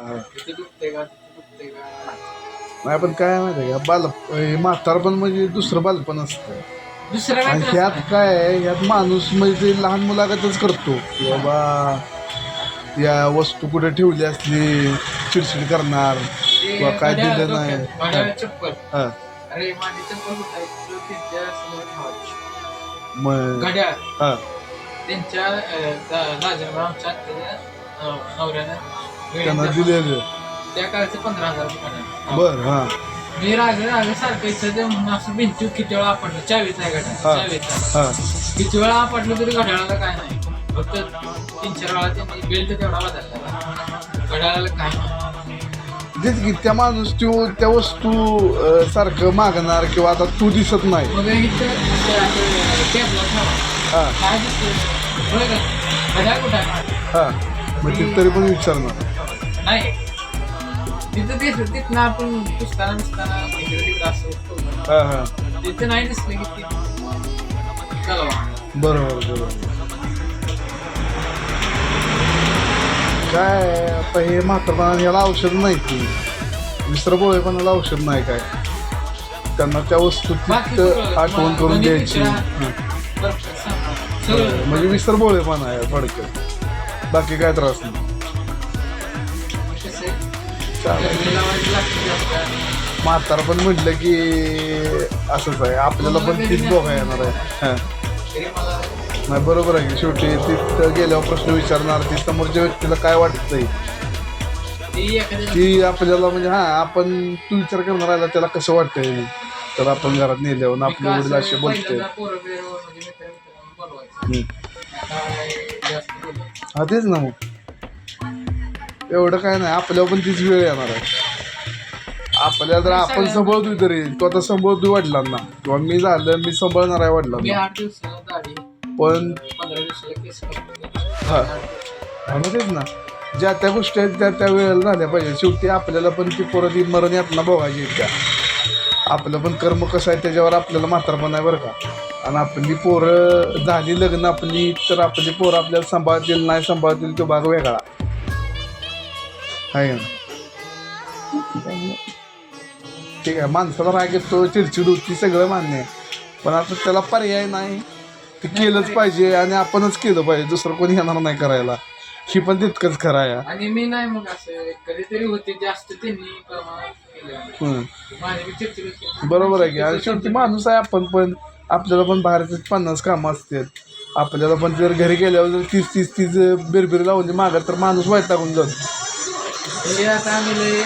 तिथे दुखते का? तिथे दुखते का? नाही पण काय माहिती का? बाल हे म्हातारपण म्हणजे दुसरं बालपण असतं. दुसरा काय आणि त्रास ह्यात. काय आहे ह्यात माणूस म्हणजे ते लहान मुलागतच करतो. की बाबा या वस्तू कुठे ठेवली असली चिडचिड करणार किंवा काय दिलं नाही. डोक्यात, घड्याळ चप्पल. हा. अरे माझी चप्पल कुठं आहे? तर त्यांच्यासमोर ठेवायची. मग? घड्याळ. हा. त्यांच्या राजावर आमच्या आत्याच्या, अं, नवऱ्यानं त्यांना दिलेलं. त्या काळचं पंधरा हजार रुपये घड्याळ. बर हा. मी राग राग सारखं ते म्हणून असं भिंती किती वेळा आपटलं. घड्याळ हा. चावीचा हा. किती वेळा आपटलं तरी घड्याळाला काय नाही. फक्त तीन चार वेळा त्यांनी बेल्ट तेवढा बदलला. घड्याळाला काय नाही. तेच की त्या माणूस तो त्या वस्तू अं, सारखं मागणार किंवा आता तू दिसत नाही. मग इथं टेबला ठेवा. हा. काय का घड्याळ कुठं आहे? हा. मग ते तरी पण विचारणार. नाही तिथं तिथनं आपण पुसताना. हा हा तिथं नाही की ते चला बरोबर बरोबर काय आता हे म्हातारपणा ह्याला औषध नाही की विसरबोळेपणाला औषध नाही काय त्यांना त्या वस्तू बाकी तिथं सगळं आठवण करून म्हणजे द्यायची विचारा. हं. बरं, सांगा. सगळं म्हणजे विसरबोळेपणा आहे थोडक्यात बाकी काय त्रास नाही? जास्त. म्हातारपण म्हटलं की असंच आहे आपल्याला पण तीच बघा येणार आहे हं. नाही बरोबर आहे की शेवटी तिथं गेल्यावर प्रश्न विचारणार ती समोरच्या व्यक्तीला काय वाटतंय की आपल्याला म्हणजे हा आपण तू विचार करणार आला त्याला कसं वाटतंय तर आपण घरात नेल्यावर आपले वडील असे बोलते म्हणजे. हा तेच ना मग एवढं काय नाही आपल्यावर पण तीच वेळ येणार आहे. आपल्याला तर आपण सांभाळतोय तरी तो आता सांभाळतोय वडिलांना. किंवा मी झालं मी सांभाळणार आहे वडिलांना. पण. हा. मग तेच ना. ज्या त्या गोष्टी आहेत त्या त्या वेळेला झाल्या पाहिजे. शेवटी आपल्याला पण ती पोरं ती मरण यातना बघायची त्या. आपलं पण कर्म कसं आहे त्याच्यावर आपल्याला म्हातारपण आहे बरं का. आणि आपली पोरं झाली लग्न आपली तर आपली पोरं आपल्याला सांभाळतील नाही सांभाळतील तो भाग वेगळा. आहे. ठीक आहे माणसाला राग येतो चिडचिड होती सगळं मान्य आहे. पण आता त्याला पर्याय नाही. ते केलंच पाहिजे आणि आपणच केलं पाहिजे दुसरं कोणी येणार नाही करायला. ही पण तितकंच खरं आहे. आणि मी नाही मग असं कधीतरी होते जास्त त्यांनी प्रमाणात केलं. माझी बी चिडचिड होते. बरोबर आहे की आणि शेवटी माणूस आहे आपण पण. आपल्याला पण बाहेरचे पन्नास कामं असतात. आपल्याला पण जर घरी गेल्यावर जर तीस तीस तीस बिरबिर लावून मागत तर माणूस वाईट टाकून जातो. म्हणजे आता आम्ही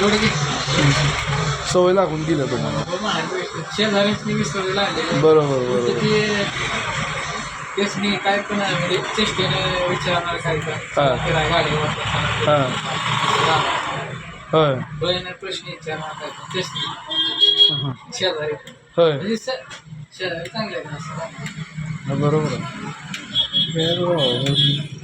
एवढे सवय लागून गेल्या तुम्हाला. शेजारीच विसरले लागले बरोबर बरोबर. ते तेचनी काय पण म्हणजे चेष्टेने विचारणार काय हा. तर फिराय गाडीवर हां. होय. बहिणी प्रश्न विचारणार काय पण. चेष्टे हं. शेजारी. होय. म्हणजे स- शेजारी चांगले ना असं. बरोबर आहे. बरोबर